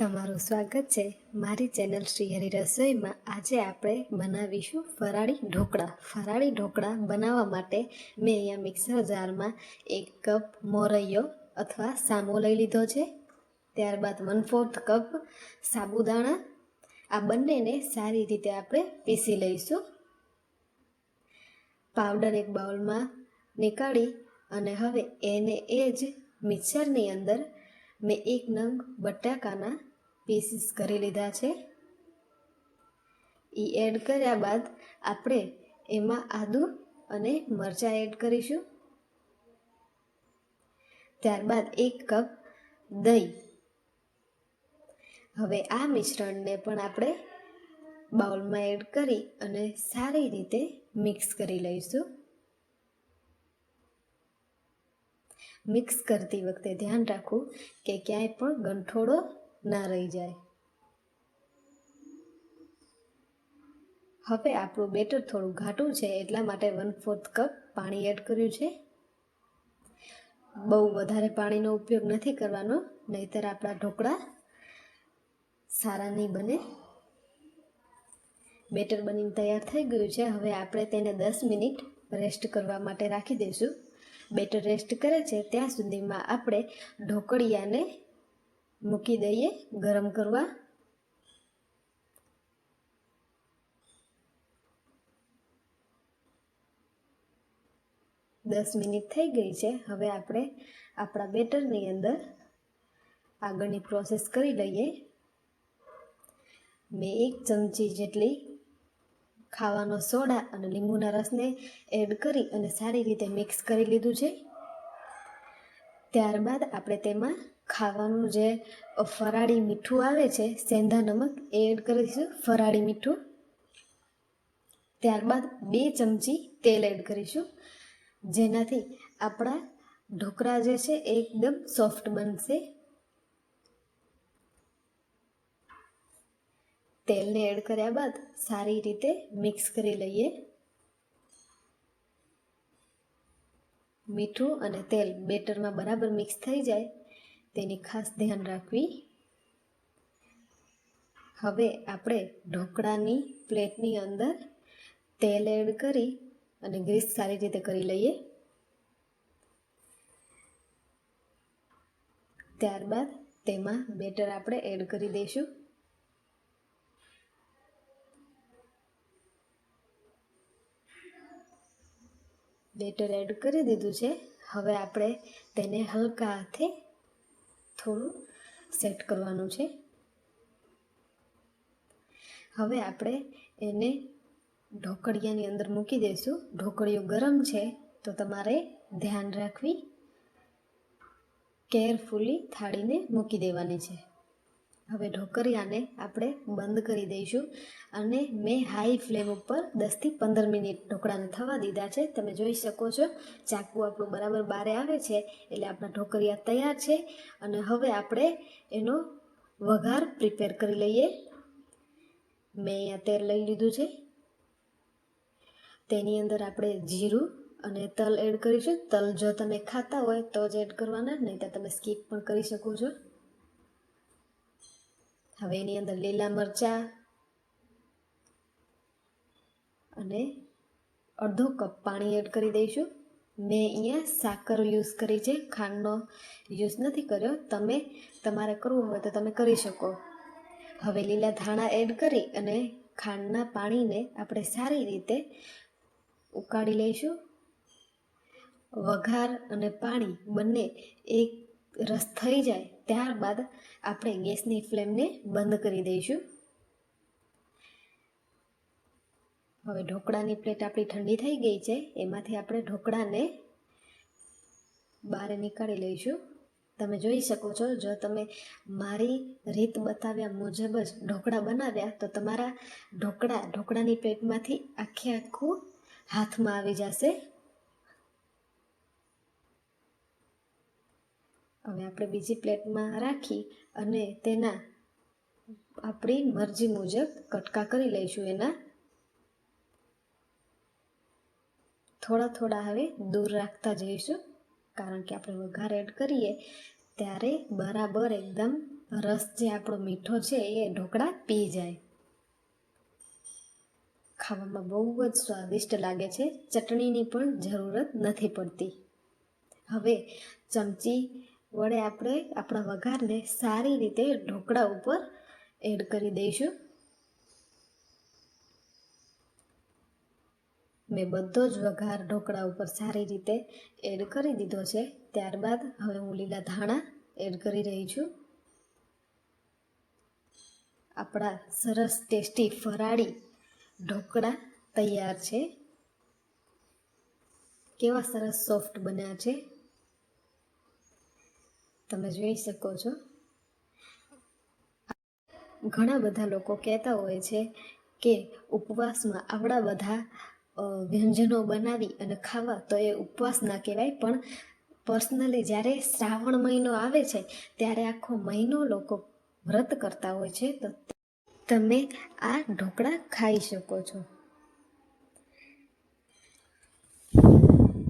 તમારું સ્વાગત છે મારી ચેનલ શ્રી હરિ રસોઈમાં આજે આપણે બનાવીશું ફરાળી ઢોકળા. ફરાળી ઢોકળા બનાવવા માટે મેં અહીંયા મિક્સર જારમાં એક કપ મોરૈયો અથવા સામો લઈ લીધો છે. ત્યારબાદ વન ફોર્થ કપ સાબુદાણા. આ બંનેને સારી રીતે આપણે પીસી લઈશું. પાવડર એક બાઉલમાં નીકાળી અને હવે એને એ જ મિક્સરની અંદર મેં એક નંગ બટાકાના પીસીસ કરી લીધા છે. એ એડ કર્યા બાદ આપણે એમાં આદુ અને મરચાં એડ કરીશું. ત્યારબાદ એક કપ દહીં. હવે આ મિશ્રણને પણ આપણે બાઉલમાં એડ કરી અને સારી રીતે મિક્સ કરી લઈશું. મિક્સ કરતી વખતે ધ્યાન રાખવું કે ક્યાંય પણ ગંઠોડો ના રહી જાય. હવે આપણું બેટર થોડું ઘાટું છે, એટલા માટે વન ફોર્થ કપ પાણી એડ કર્યું છે. બહુ વધારે પાણીનો ઉપયોગ નથી કરવાનો, નહીતર આપણા ઢોકળા સારા નહીં બને. બેટર બનીને તૈયાર થઈ ગયું છે. હવે આપણે તેને દસ મિનિટ રેસ્ટ કરવા માટે રાખી દઈશું. બેટર રેસ્ટ કરે છે, ત્યાં સુધીમાં આપણે ઢોકળિયાને મૂકી દઈએ, ગરમ કરવા. દસ મિનિટ થઈ ગઈ છે. હવે આપણે આપણા બેટરની અંદર આગળની પ્રોસેસ કરી લઈએ. મેં એક ચમચી જેટલી ખાવાનો સોડા અને લીંબુના રસને એડ કરી અને સારી રીતે મિક્સ કરી લીધું છે. ત્યારબાદ આપણે તેમાં ખાવાનું જે ફરાળી મીઠું આવે છે, સેંધા નમક, એ એડ કરીશું ફરાળી મીઠું. ત્યારબાદ બે ચમચી તેલ એડ કરીશું. જેનાથી આપણા ઢોકળા જે છે, એ એકદમ સોફ્ટ બનશે. તેલને એડ કર્યા બાદ સારી રીતે મિક્સ કરી લઈએ. મીઠું અને તેલ બેટરમાં બરાબર મિક્સ થઈ જાય. તેની ખાસ ધ્યાન રાખવી. હવે આપણે ઢોકળાની પ્લેટની અંદર તેલ એડ કરી અને ગ્રીસ સારી રીતે કરી લઈએ. ત્યારબાદ તેમાં બેટર આપણે એડ કરી દઈશું. બેટર એડ કરી દીધું છે. હવે આપણે તેને હલકા હાથે થોડું સેટ કરવાનું છે. હવે આપણે એને ઢોકળિયાની અંદર મૂકી દઈશું. ઢોકળીઓ ગરમ છે, તો તમારે ધ્યાન રાખવી. કેરફુલી થાળીને મૂકી દેવાની છે. હવે ઢોકરિયાને આપણે બંધ કરી દઈશું અને મેં હાઈ ફ્લેમ ઉપર દસથી પંદર મિનિટ ઢોકળાને થવા દીધા છે. તમે જોઈ શકો છો, ચાકુ આપણું બરાબર બારે આવે છે એટલે આપણા ઢોકરિયા તૈયાર છે અને હવે આપણે એનો વઘાર પ્રિપેર કરી લઈએ. મેં અહીંયા તેલ લઈ લીધું છે. તેની અંદર આપણે જીરું અને તલ એડ કરીશું. તલ જો તમે ખાતા હોય તો જ એડ કરવાના, નહીં તો તમે સ્કીપ પણ કરી શકો છો. હવે એની અંદર લીલા મરચાં અને અડધો કપ પાણી એડ કરી દઈશું. મેં અહીંયા સાકર યુઝ કરી છે. ખાંડનો યુઝ નથી કર્યો. તમે તમારે કરવું હોય તો તમે કરી શકો. હવે લીલા ધાણા એડ કરી અને ખાંડના પાણીને આપણે સારી રીતે ઉકાળી લઈશું. વઘાર અને પાણી બંને એક રસ થઈ જાય, ત્યારબાદ આપણે ગેસની ફ્લેમને બંધ કરી દઈશું. હવે ઢોકળાની પ્લેટ આપણી ઠંડી થઈ ગઈ છે, એમાંથી આપણે ઢોકળાને બહાર નીકાળી લઈશું. તમે જોઈ શકો છો, જો તમે મારી રીત બતાવ્યા મુજબ જ ઢોકળા બનાવ્યા, તો તમારા ઢોકળા, ઢોકળાની પ્લેટમાંથી આખે આખું હાથમાં આવી જશે. હવે આપણે બીજી પ્લેટમાં રાખી અને તેના આપણી મરજી મુજબ કટકા કરી લઈશું એના. થોડા થોડા હવે દૂર રાખતા જઈશું, કારણ કે આપણે વઘાર એડ કરીએ ત્યારે બરાબર એકદમ રસ જે આપણો મીઠો છે એ ઢોકળા પી જાય. ખાવામાં બહુ જ સ્વાદિષ્ટ લાગે છે, ચટણીની પણ જરૂરત નથી પડતી. હવે ચમચી વડે આપણે આપણા વઘારને સારી રીતે ઢોકળા ઉપર એડ કરી દઈશું. મેં બધો જ વઘાર ઢોકળા ઉપર સારી રીતે એડ કરી દીધો છે. ત્યારબાદ હવે હું લીલા ધાણા એડ કરી રહી છું. આપણા સરસ ટેસ્ટી ફરાળી ઢોકળા તૈયાર છે. કેવા સરસ સોફ્ટ બન્યા છે. તમે જોઈ શકો છો. ઘણા બધા લોકો કહેતા હોય છે કે ઉપવાસમાં આવડા બધા વ્યંજનો બનાવી અને ખાવા તો એ ઉપવાસ ના કહેવાય, પણ પર્સનલી જ્યારે શ્રાવણ મહિનો આવે છે, ત્યારે આખો મહિનો લોકો વ્રત કરતા હોય છે, તો તમે આ ઢોકળા ખાઈ શકો છો.